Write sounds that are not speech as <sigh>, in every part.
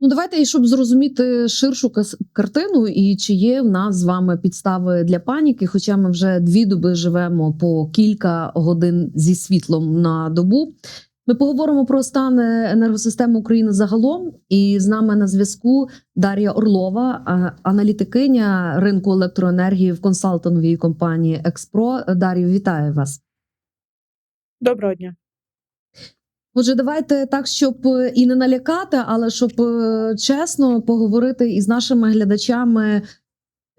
Ну, давайте, і щоб зрозуміти ширшу картину, і чи є в нас з вами підстави для паніки, хоча ми вже 2 доби живемо по кілька годин зі світлом на добу. Ми поговоримо про стан енергосистеми України загалом. І з нами на зв'язку Дар'я Орлова, аналітикиня ринку електроенергії в консалтинговій компанії Експро. Дар'ю, вітаю вас. Доброго дня. Отже, давайте так, щоб е, і не налякати, але щоб е, чесно поговорити із нашими глядачами.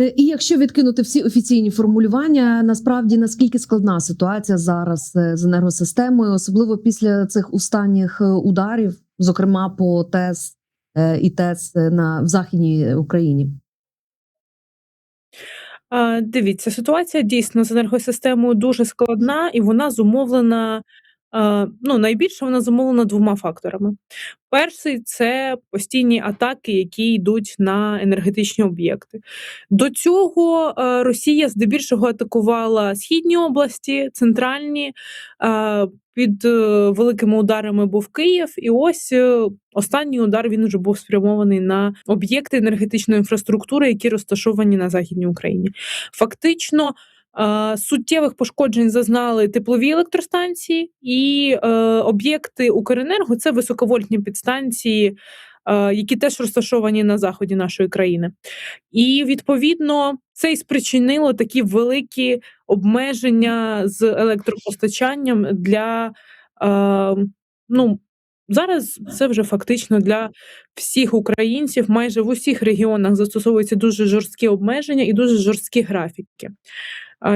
Е, І якщо відкинути всі офіційні формулювання, насправді наскільки складна ситуація зараз з енергосистемою, особливо після цих останніх ударів, зокрема по ТЕС і ТЕС на в західній Україні. Дивіться, ситуація дійсно з енергосистемою дуже складна, і вона зумовлена. А, ну, найбільше вона зумовлена двома факторами. Перший це постійні атаки, які йдуть на енергетичні об'єкти. До цього е, Росія здебільшого атакувала східні області, центральні. Е, під е, великими ударами був Київ, і ось е, останній удар він вже був спрямований на об'єкти енергетичної інфраструктури, які розташовані на західній Україні. Фактично. Е, Суттєвих пошкоджень зазнали теплові електростанції і е, об'єкти Укренерго це високовольтні підстанції, е, які теж розташовані на заході нашої країни. І відповідно це і спричинило такі великі обмеження з електропостачанням для е, ну. Зараз це вже фактично для всіх українців, майже в усіх регіонах застосовуються дуже жорсткі обмеження і дуже жорсткі графіки.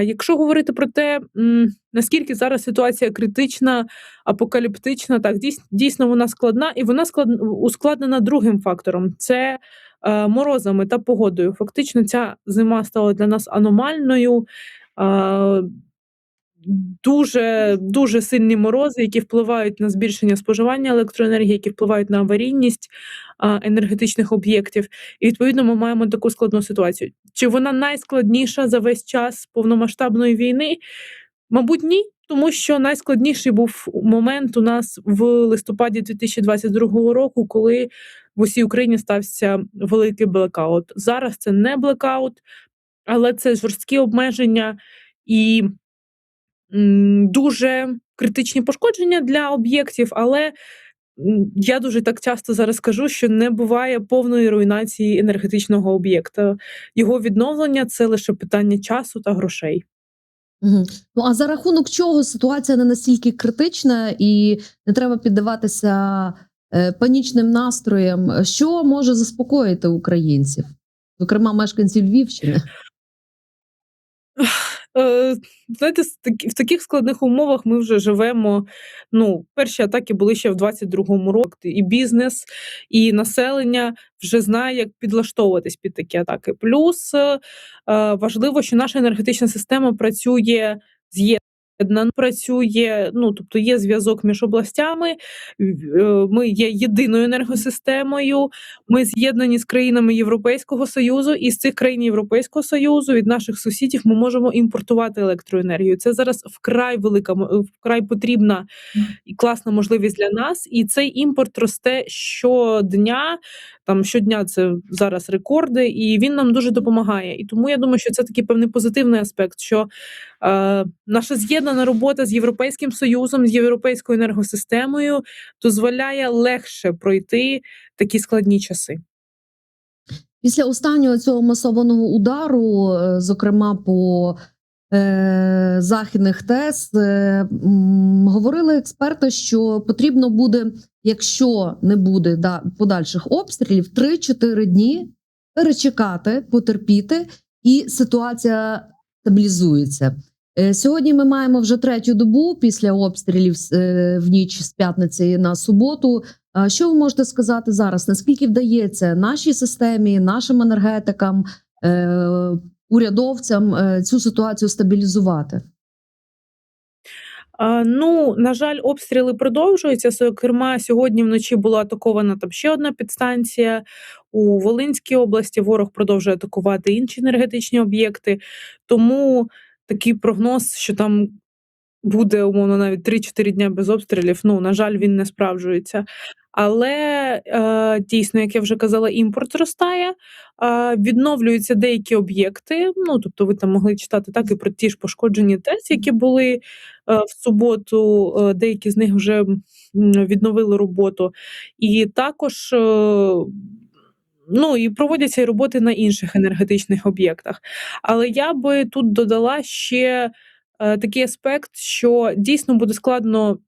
Якщо говорити про те, наскільки зараз ситуація критична, апокаліптична, так дійс- дійсно вона складна, і вона склад... ускладнена другим фактором це морозами та погодою. Фактично, ця зима стала для нас аномальною. Дуже дуже сильні морози, які впливають на збільшення споживання електроенергії, які впливають на аварійність енергетичних об'єктів. І відповідно ми маємо таку складну ситуацію. Чи вона найскладніша за весь час повномасштабної війни? Мабуть, ні, тому що найскладніший був момент у нас в листопаді 2022 року, коли в усій Україні стався великий блекаут. Зараз це не блекаут, але це жорсткі обмеження і дуже критичні пошкодження для об'єктів. Але я дуже так часто зараз кажу, що не буває повної руйнації енергетичного об'єкта. Його відновлення це лише питання часу та грошей. Мгм. Ну а за рахунок чого ситуація не настільки критична і не треба піддаватися е, панічним настроям, що може заспокоїти українців, зокрема мешканців Львівщини? <laughs> Е, знаєте, з в таких складних умовах ми вже живемо. Ну, перші атаки були ще в 22-му році, і бізнес, і населення вже знає, як підлаштовуватись під такі атаки. Плюс е, важливо, що наша енергетична система працює з'єднано, працює, ну тобто є зв'язок між областями. е, Ми є єдиною енергосистемою. Ми з'єднані з країнами Європейського Союзу, і з цих країн Європейського Союзу від наших сусідів ми можемо імпортувати електроенергію. Це зараз вкрай велика вкрай потрібна і класна можливість для нас. І цей імпорт росте щодня. Там щодня це зараз рекорди, і він нам дуже допомагає. І тому я думаю, що це такий певний позитивний аспект, що е, наша з'єднана робота з Європейським Союзом, з європейською енергосистемою дозволяє легше пройти такі складні часи. Після останнього цього масованого удару, е, зокрема по західних ТЕС, е, говорили експерти, що потрібно буде, якщо не буде да, подальших обстрілів, 3-4 дні перечекати, потерпіти, і ситуація стабілізується. Е, Сьогодні ми маємо вже третю добу після обстрілів е, в ніч з п'ятниці на суботу. Що ви можете сказати зараз? Наскільки вдається нашій системі, нашим енергетикам, е, урядовцям е, цю ситуацію стабілізувати? Ну, на жаль, обстріли продовжуються. Зокрема, сьогодні вночі була атакована там ще одна підстанція у Волинській області. Ворог продовжує атакувати інші енергетичні об'єкти. Тому такий прогноз, що там буде умовно навіть 3-4 дня без обстрілів. Ну, на жаль, він не справджується. Але, е, дійсно, як я вже казала, імпорт зростає, е, відновлюються деякі об'єкти. Ну, тобто ви там могли читати так і про ті ж пошкоджені ТЕЦ, які були, е, в суботу, е, деякі з них вже, відновили роботу. І також, е, ну, і проводяться і роботи на інших енергетичних об'єктах. Але я би тут додала ще, е, такий аспект, що дійсно буде складно,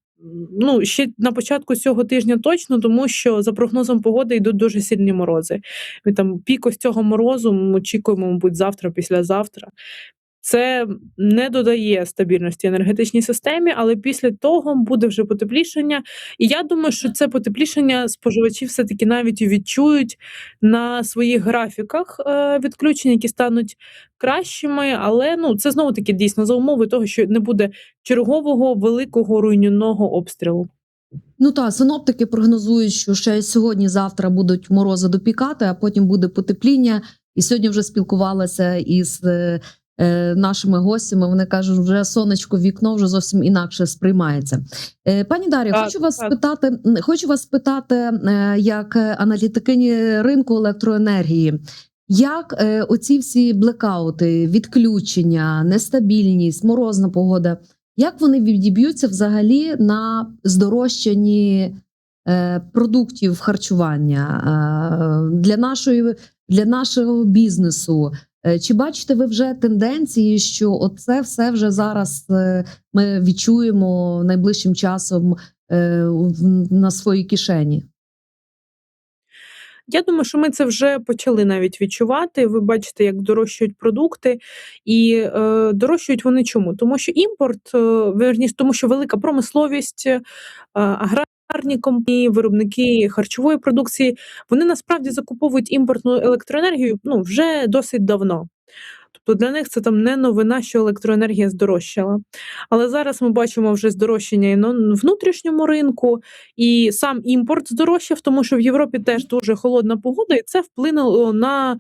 ну, ще на початку цього тижня точно, тому що за прогнозом погоди йдуть дуже сильні морози. Ми там пік ось цього морозу ми очікуємо, мабуть, завтра, післязавтра. Це не додає стабільності енергетичній системі, але після того буде вже потеплішання. І я думаю, що це потеплішення споживачі все-таки навіть відчують на своїх графіках, е, відключень, які стануть кращими. Але, ну, це знову-таки дійсно за умови того, що не буде чергового великого руйнівного обстрілу. Ну та синоптики прогнозують, що ще сьогодні-завтра будуть морози допікати, а потім буде потепління. І сьогодні вже спілкувалася із е, нашими гостями. Вони кажуть, вже сонечко вікно вже зовсім інакше сприймається. Е, пані Дар'я, Так, хочу вас так. спитати. Хочу вас спитати, е, як аналітикині ринку електроенергії. Як е, оці всі блекаути, відключення, нестабільність, морозна погода, як вони відіб'ються взагалі на здорожчанні е, продуктів харчування е, для нашої для нашого бізнесу? Е, Чи бачите ви вже тенденції, що оце все вже зараз е, ми відчуємо найближчим часом е, на своїй кишені? Я думаю, що ми це вже почали навіть відчувати. Ви бачите, як дорожчають продукти, і е, дорожчають вони чому? Тому що імпорт, е, верніше, тому що велика промисловість, е, аграрні компанії, виробники харчової продукції, вони насправді закуповують імпортну електроенергію ну, вже досить давно. Тобто для них це там не новина, що електроенергія здорожчала. Але зараз ми бачимо вже здорожчання і на внутрішньому ринку, і сам імпорт здорожчав, тому що в Європі теж дуже холодна погода, і це вплинуло на,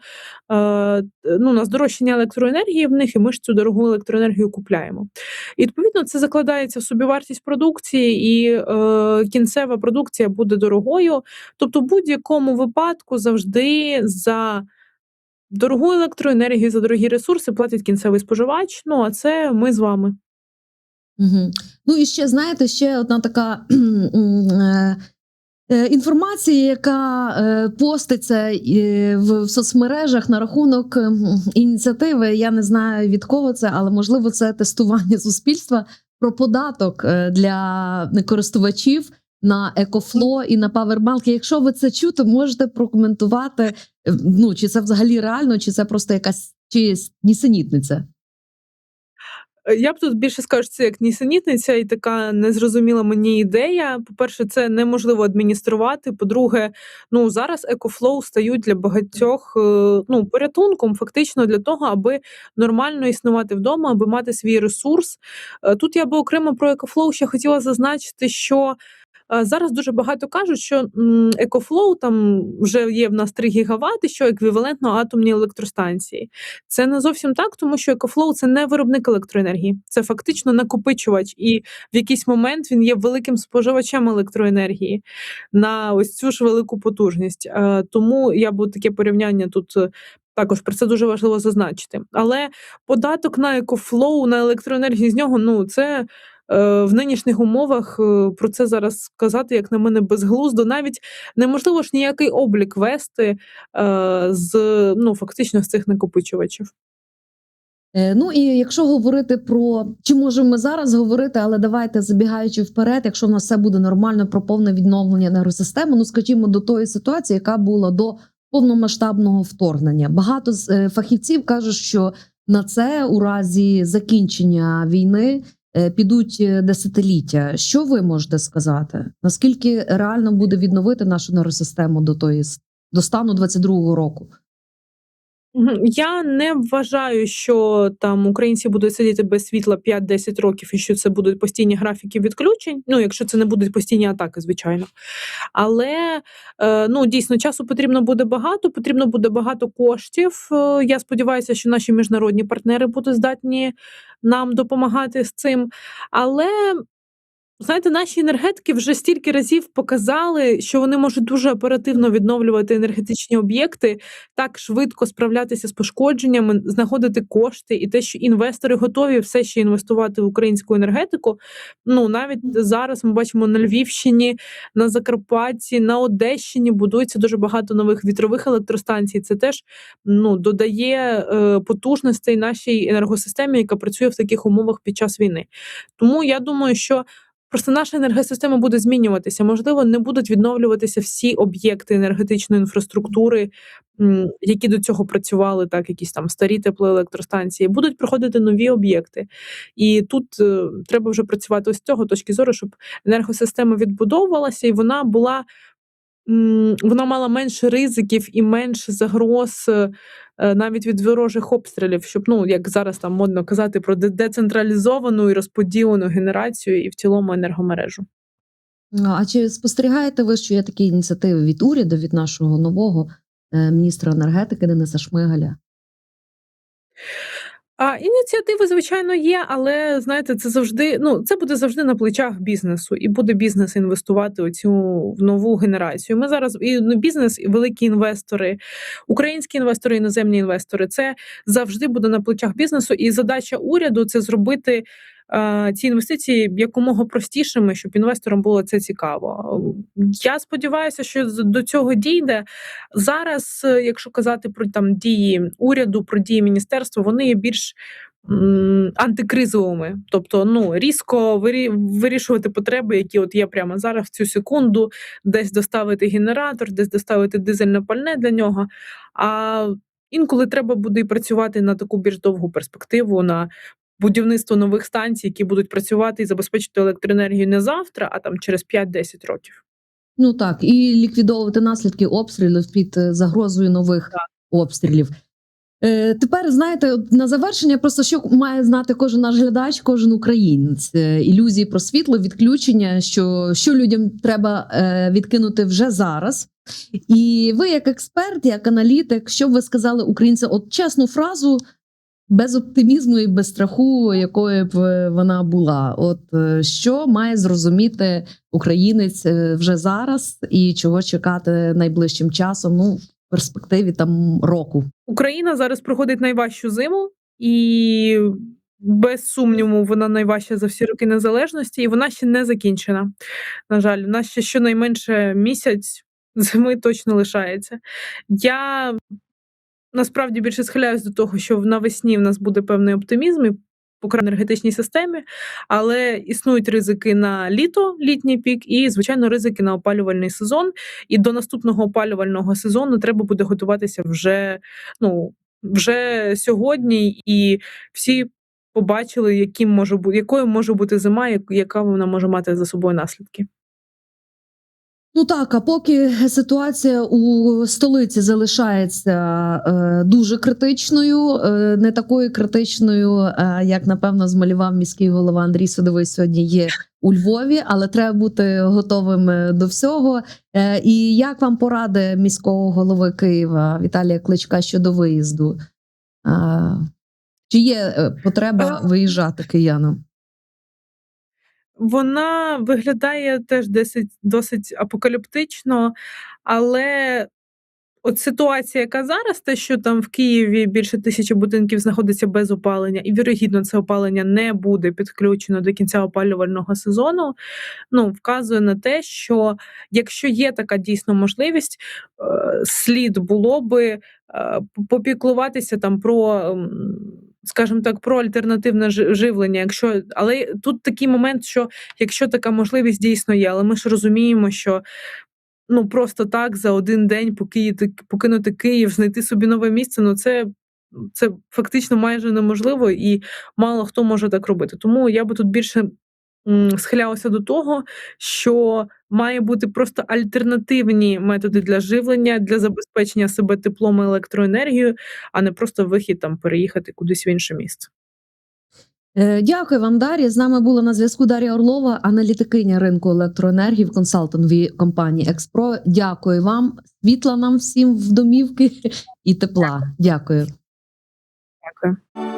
е, ну, на здорожчання електроенергії в них, і ми ж цю дорогу електроенергію купляємо. І відповідно це закладається в собівартість продукції, і е, кінцева продукція буде дорогою. Тобто, в будь-якому випадку завжди за дорогу електроенергію, за дорогі ресурси платить кінцевий споживач. Ну а це ми з вами. Угу. Ну і ще знаєте, ще одна така <clears throat> е, е, інформація, яка е, поститься в, соцмережах на рахунок м, ініціативи. Я не знаю від кого це, але можливо це тестування суспільства про податок для користувачів на екофло і на павербанки. Якщо ви це чуєте, можете прокоментувати. е, Ну чи це взагалі реально, чи це просто якась чи нісенітниця? Е, Я б тут більше скажу, що це як нісенітниця і така незрозуміла мені ідея. По-перше, це неможливо адмініструвати. По-друге, ну зараз екофлоу стають для багатьох е, ну, порятунком, фактично для того, аби нормально існувати вдома, аби мати свій ресурс. Тут я би окремо про екофлоу ще хотіла зазначити, що. Е, Зараз дуже багато кажуть, що екофлоу там вже є в нас 3 гігавати, що еквівалентно атомній електростанції. Це не зовсім так, тому що екофлоу це не виробник електроенергії, це фактично накопичувач, і в якийсь момент він є великим споживачем електроенергії на ось цю ж велику потужність. Е, Тому я б таке порівняння тут. е, Також про це дуже важливо зазначити. Але податок на екофлоу, на електроенергію з нього, ну це в нинішніх умовах е, про це зараз сказати, як на мене, безглуздо. Навіть неможливо ж ніякий облік вести е, з ну фактично з цих накопичувачів. Е, Ну і якщо говорити про чи можемо ми зараз говорити, але давайте забігаючи вперед, якщо в нас все буде нормально про повне відновлення енергосистеми, ну скажімо, до тої ситуації, яка була до повномасштабного вторгнення. Багато з е, фахівців кажуть, що на це у разі закінчення війни е, підуть е, десятиліття. Що ви можете сказати? Наскільки реально буде відновити нашу енергосистему до тої до стану 22-го року? Я не вважаю, що там українці будуть сидіти без світла 5-10 років, і що це будуть постійні графіки відключень. Ну, якщо це не будуть постійні атаки, звичайно. Але е, ну дійсно часу потрібно буде багато, потрібно буде багато коштів. Е, Я сподіваюся, що наші міжнародні партнери будуть здатні нам допомагати з цим. Але Знаєте, наші енергетики вже стільки разів показали, що вони можуть дуже оперативно відновлювати енергетичні об'єкти, так швидко справлятися з пошкодженнями, знаходити кошти, і те, що інвестори готові все ще інвестувати в українську енергетику. Ну навіть зараз ми бачимо на Львівщині, на Закарпатті, на Одещині будується дуже багато нових вітрових електростанцій. Це теж ну додає е, потужностей нашій енергосистемі, яка працює в таких умовах під час війни. Тому я думаю, що Просто наша енергосистема буде змінюватися. Можливо, не будуть відновлюватися всі об'єкти енергетичної інфраструктури, які до цього працювали, так, якісь там старі теплоелектростанції. Будуть приходити нові об'єкти. І тут е, треба вже працювати з цього точки зору, щоб енергосистема відбудовувалася і вона була. Вона мала менше ризиків і менше загроз е, навіть від ворожих обстрілів, щоб ну як зараз там модно казати про децентралізовану і розподілену генерацію і в цілому енергомережу. А чи спостерігаєте ви, що є такі ініціативи від уряду, від нашого нового е, міністра енергетики Дениса Шмигаля? А ініціативи, звичайно, є, але знаєте, це завжди ну це буде завжди на плечах бізнесу, і буде бізнес інвестувати у цю нову генерацію. Ми зараз і ну, бізнес, і великі інвестори, українські інвестори, іноземні інвестори. Це завжди буде на плечах бізнесу. І задача уряду це зробити. Е, Ці інвестиції якомога простішими, щоб інвесторам було це цікаво. Я сподіваюся, що до цього дійде зараз. е, Якщо казати про там дії уряду, про дії міністерства, вони є більш антикризовими, тобто ну різко вирі- вирішувати потреби, які от є прямо зараз в цю секунду, десь доставити генератор, десь доставити дизельне пальне для нього. А інколи треба буде і працювати на таку більш довгу перспективу. на Будівництво нових станцій, які будуть працювати і забезпечити електроенергію не завтра, а там через 5-10 років. Ну так, і ліквідовувати наслідки обстрілів під е, загрозою нових обстрілів. Е, тепер знаєте, на завершення, просто що має знати кожен наш глядач, кожен українець. Е, ілюзії про світло, відключення, що, що людям треба е, відкинути вже зараз. І ви, як експерт, як аналітик, що б ви сказали українцям? От чесну фразу, без оптимізму і без страху, якою б е, вона була. От е, що має зрозуміти українець е, вже зараз, і чого чекати найближчим часом? Ну, в перспективі там року. Україна зараз проходить найважчу зиму, і без сумніву вона найважча за всі роки незалежності, і вона ще не закінчена. На жаль, у нас ще щонайменше місяць зими точно лишається. Я насправді більше схиляюсь до того, що навесні в нас буде певний оптимізм і по енергетичній системі, але існують ризики на літо, літній пік, і звичайно ризики на опалювальний сезон. І до наступного опалювального сезону треба буде готуватися вже ну вже сьогодні, і всі побачили, яким може бути, якою може бути зима, яка вона може мати за собою наслідки. Ну так, а поки ситуація у столиці залишається е, дуже критичною, е, не такою критичною, е, як напевно змалював міський голова Андрій Судовий сьогодні є у Львові, але треба бути готовим до всього. Е, і як вам поради міського голови Києва Віталія Кличка щодо виїзду? Е, чи є потреба виїжджати киянам? Вона виглядає теж досить, досить апокаліптично, але от ситуація, яка зараз, те, що там в Києві більше тисячі будинків знаходиться без опалення, і вірогідно це опалення не буде підключено до кінця опалювального сезону. Ну, вказує на те, що якщо є така дійсно можливість, е, слід було би е, попіклуватися там про. Скажімо так, про альтернативне живлення. Якщо але тут такий момент, що якщо така можливість дійсно є, але ми ж розуміємо, що ну просто так за один день покинути, покинути Київ, знайти собі нове місце, ну це, це фактично майже неможливо, і мало хто може так робити. Тому я би тут більше м, схилялася до того, що має бути просто альтернативні методи для живлення, для забезпечення себе теплом і електроенергією, а не просто вихід там переїхати кудись в інше місце. Е, Дякую вам, Дар'я. З нами була на зв'язку Дар'я Орлова, аналітикиня ринку електроенергії в консалтинговій компанії Експро. Дякую вам. Світла нам всім в домівки <laughs> і тепла. Дякую. Дякую.